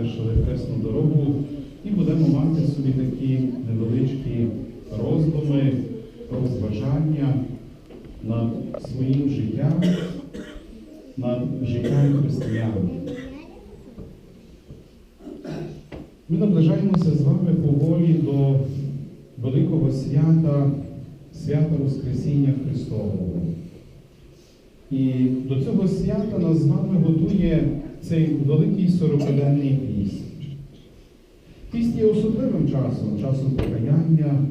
завершили хресну дорогу і будемо мати собі такі невеличкі роздуми, розважання над своїм життям, над життям християн. Ми наближаємося з вами поволі до великого свята, свята Воскресіння Христового. І до цього свята нас з вами готує цей великий сорокаденний піст. Піст є особливим часом, часом покаяння.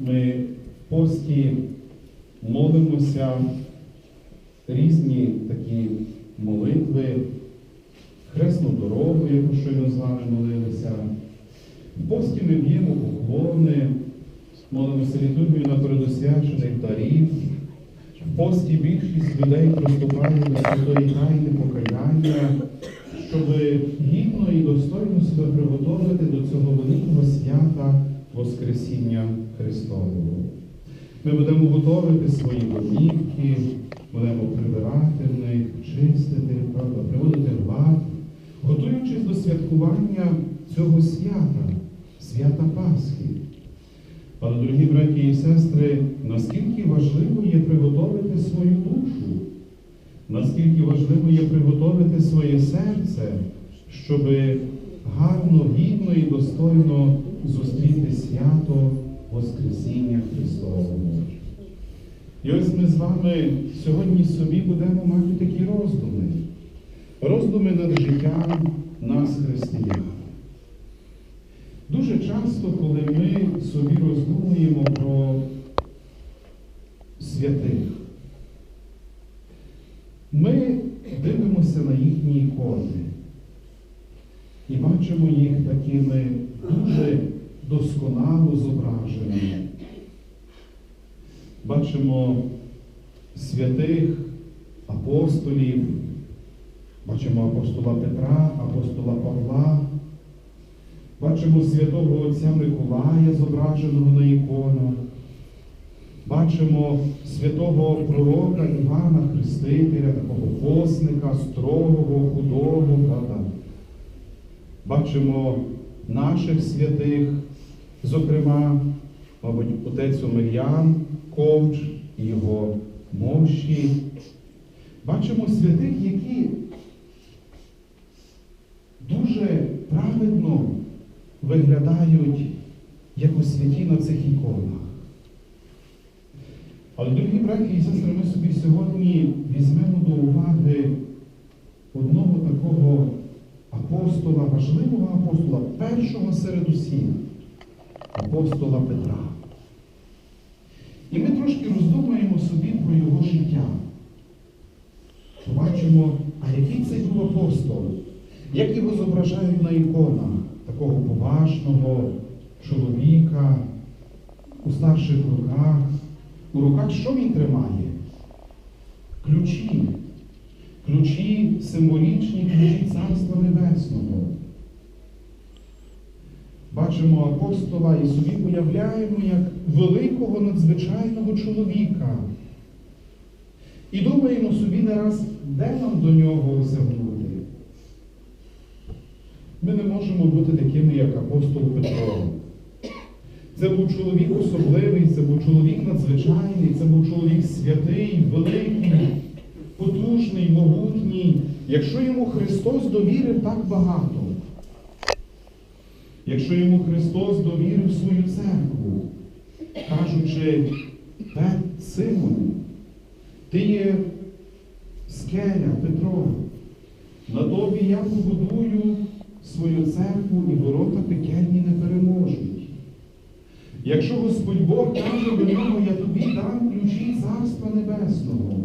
Ми в пості молимося різні такі молитви, хресну дорогу, яку щойно з вами молилися. В пості ми б'ємо поклони, молимося літургію на передосвячених дарів. В пості більшість людей приступає до святої тайни покаяння, щоб гідно і достойно себе приготувати до цього великого свята Воскресіння Христового. Ми будемо готувати свої домівки, будемо прибирати в них, чистити, правда, приводити в лад, готуючись до святкування цього свята, свята Пасхи. Але, дорогі браті і сестри, наскільки важливо є приготовити свою душу, наскільки важливо є приготовити своє серце, щоб гарно, гідно і достойно зустріти свято Воскресіння Христового. І ось ми з вами сьогодні собі будемо мати такі роздуми. Роздуми над життям нас, християн. Дуже часто, коли ми собі роздумуємо про святих, ми дивимося на їхні ікони і бачимо їх такими дуже досконало зображеними. Бачимо святих апостолів, бачимо апостола Петра, апостола Павла. Бачимо святого Отця Миколая, зображеного на іконах. Бачимо святого пророка Івана Хрестителя, такого посника, строгого, худого. Бачимо наших святих, зокрема, мабуть, отець Омельян, Ковч і його мощі. Бачимо святих, які дуже праведно виглядають як у святі на цих іконах. Але, дорогі браті і сестри, ми собі сьогодні візьмемо до уваги одного такого апостола, важливого апостола, першого серед усіх, апостола Петра. І ми трошки роздумаємо собі про його життя. Побачимо, а який це був апостол, як його зображають на іконах такого поважного чоловіка у старших руках. У руках що він тримає? Ключі. Ключі символічні, ключі Царства Небесного. Бачимо апостола і собі уявляємо як великого надзвичайного чоловіка. І думаємо собі не раз, де нам до нього осягнути. Ми не можемо бути такими, як апостол Петро. Це був чоловік особливий, це був чоловік надзвичайний, це був чоловік святий, великий, потужний, могутній. Якщо йому Христос довірив так багато, якщо йому Христос довірив свою церкву, кажучи, Симону, ти є скеля, Петро, на тобі я побудую свою церкву і ворота пекельні не переможуть. Якщо Господь Бог каже до нього, я тобі дам ключі Царства Небесного.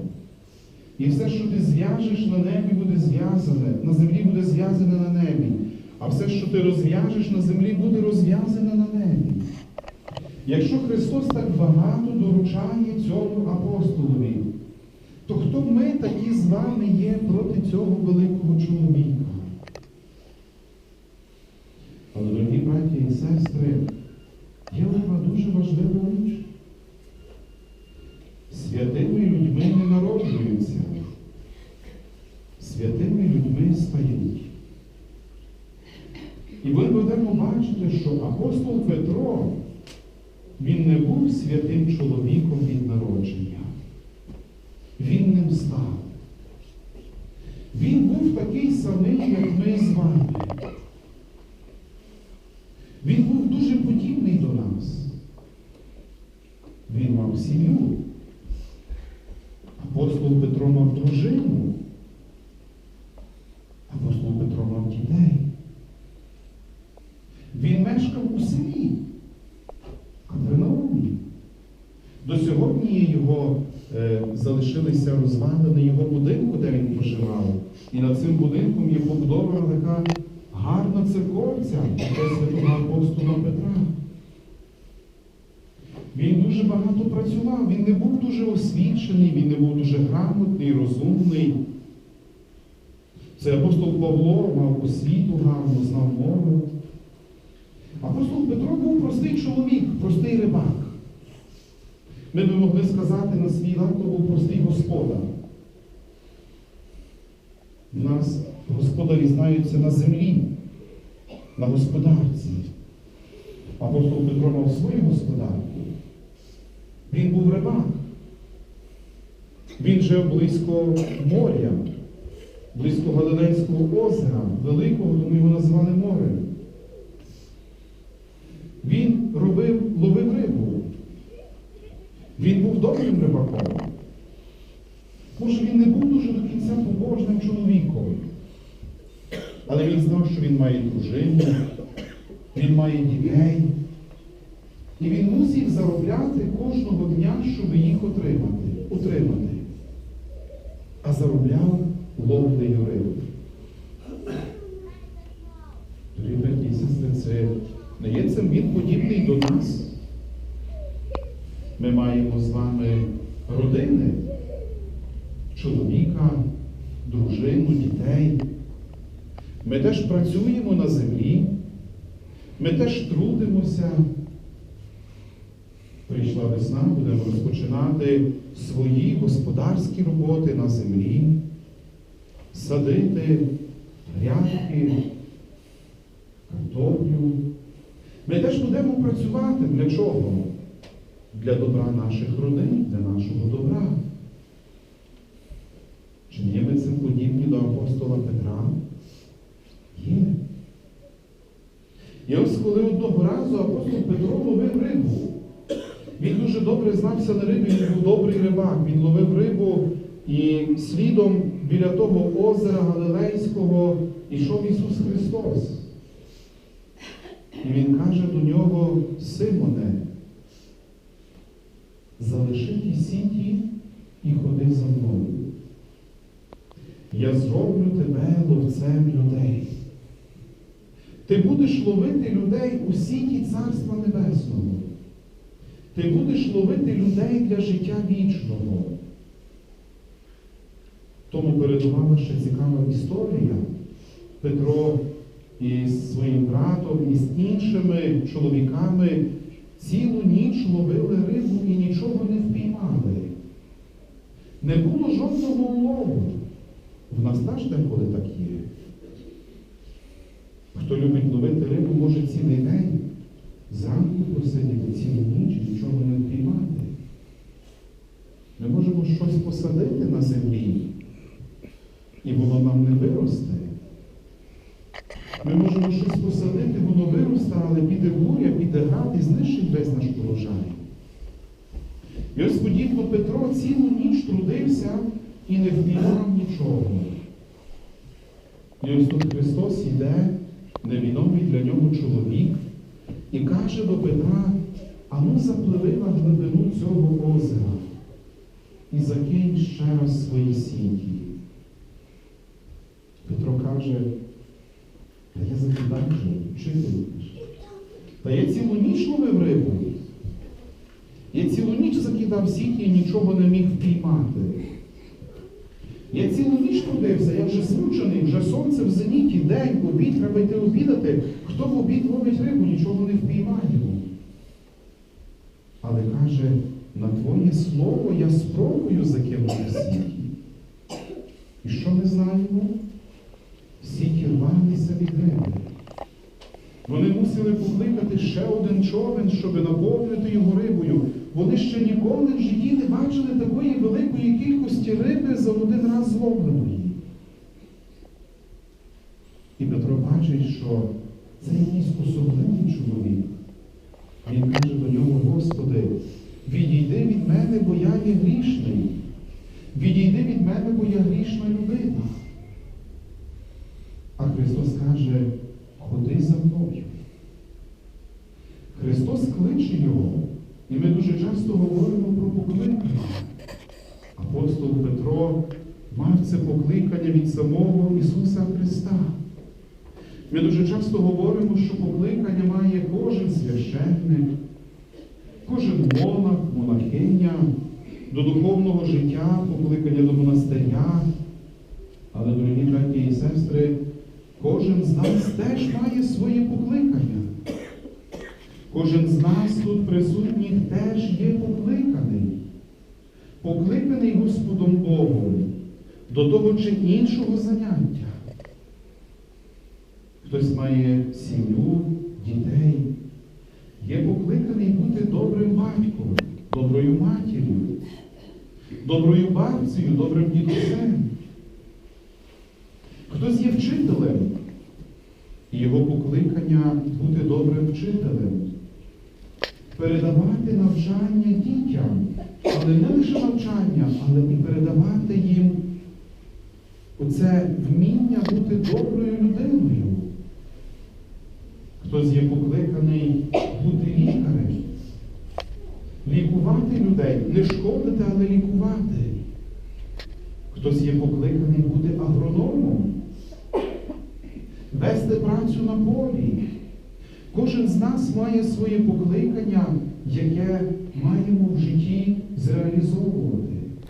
І все, що ти зв'яжеш на небі, буде зв'язане, на землі буде зв'язане на небі. А все, що ти розв'яжеш на землі, буде розв'язане на небі. Якщо Христос так багато доручає цьому апостолові, то хто ми такі з вами є проти цього великого чоловіка? Але, дорогі браті і сестри, є одна дуже важлива річ. Святими людьми не народжуються, святими людьми стають. І ми будемо бачити, що апостол Петро, він не був святим чоловіком від народження. Він ним став. Він був такий самий, як ми з вами. Він був дуже подібний до нас. Він мав сім'ю. Апостол Петро мав дружину. Апостол Петро мав дітей. Він мешкав у селі Капернаумі. До сьогодні його е, залишилися розвалини його будинку, де він проживав. І над цим будинком є побудована така гарна церковця для святого апостола Петра. Він дуже багато працював, він не був дуже освічений, він не був дуже грамотний, розумний. Це апостол Павло мав освіту гарну, знав мову. Апостол Петро був простий чоловік, простий рибак. Ми би могли сказати на свій лад, то був простий господар. У нас господарі знаються на землі, на господарці. Апостол Петро мав свою господарку. Він був рибак. Він жив близько моря, близько Галилейського озера, великого, тому його назвали морем. Він робив, ловив рибу. Він був добрим рибаком. Може, він не був дуже до кінця побожним чоловіком. Але він знав, що він має дружину, він має дітей. І він мусив заробляти кожного дня, щоб їх отримати. утримати. А заробляв ловлею риби. Дорогі браті і сестри, це не є цим він подібний до нас. Ми маємо з вами родини, чоловіка, дружину, дітей. Ми теж працюємо на землі, ми теж трудимося. Прийшла весна, будемо розпочинати свої господарські роботи на землі, садити грядки, картоплю. Ми теж будемо працювати для чого? Для добра наших родин, для нашого добра. Чи є ми цим подібні до апостола Петра? Є. І ось коли одного разу апостол Петро ловив рибу, він дуже добре знався на рибі, він був добрий рибак, він ловив рибу і слідом біля того озера Галилейського йшов Ісус Христос. І Він каже до нього, Симоне, залиши ті сіті і ходи за мною. Я зроблю тебе ловцем людей. Ти будеш ловити людей у сіті Царства Небесного. Ти будеш ловити людей для життя вічного. Тому передувала ще цікава історія. Петро із своїм братом і з іншими чоловіками цілу ніч ловили рибу і нічого не впіймали. Не було жодного улову. В нас теж деколи так є. Хто любить ловити рибу, може цілий день зранку посидіти цілу ніч і нічого не впіймати. Ми можемо щось посадити на землі, і воно нам не виросте. Ми можемо щось посадити, воно виросте, але піде буря, піде град і знищить весь наш урожай. І ось подібно Петро цілу ніч трудився і не впіймав нічого. І ось тут Христос йде, невідомий для нього чоловік, і каже до Петра, а ну запливи на глибину цього озера і закинь ще раз свої сіті. Петро каже, та я закидаю чи ти? Та я цілу ніч ловив рибу. Я цілу ніч закидав сіті і нічого не міг впіймати. Я цілу ніч трудився, я вже змучений, вже сонце в зеніті, день, обід, треба йти обідати. Хто в обід ловить рибу, нічого не впіймає. Але каже, на твоє слово я спробую закинути сіті. І що ми знаємо? Сіті рвалися від риби. Вони мусили покликати ще один човен, щоб наповнити його рибою. Вони ще ніколи в житті не бачили такої великої кількості риби за один раз зловленої. І Петро бачить, що це якийсь особливий чоловік. Він каже до нього, Господи, відійди від мене, бо я є грішний. Відійди від мене, бо я грішна людина. А Христос каже, ходи за мною. Христос кличе його, і ми дуже часто говоримо про покликання. Апостол Петро мав це покликання від самого Ісуса Христа. Ми дуже часто говоримо, що покликання має кожен священник, кожен монах, монахиня, до духовного життя, покликання до монастиря. Але, дорогі браті і сестри, кожен з нас теж має своє покликання. Кожен з нас тут присутніх теж є покликаний. Покликаний Господом Богом до того чи іншого заняття. Хтось має сім'ю, дітей, є покликаний бути добрим батьком, доброю матір'ю, доброю бабцею, добрим дідусем. Хтось є вчителем, і його покликання бути добрим вчителем, передавати навчання дітям, але не лише навчання, але і передавати їм оце вміння бути доброю людиною. Хтось є покликаний бути лікарем, лікувати людей, не шкодити, але лікувати. Хтось є покликаний бути агрономом, вести працю на полі. Кожен з нас має своє покликання, яке маємо в житті зреалізовувати.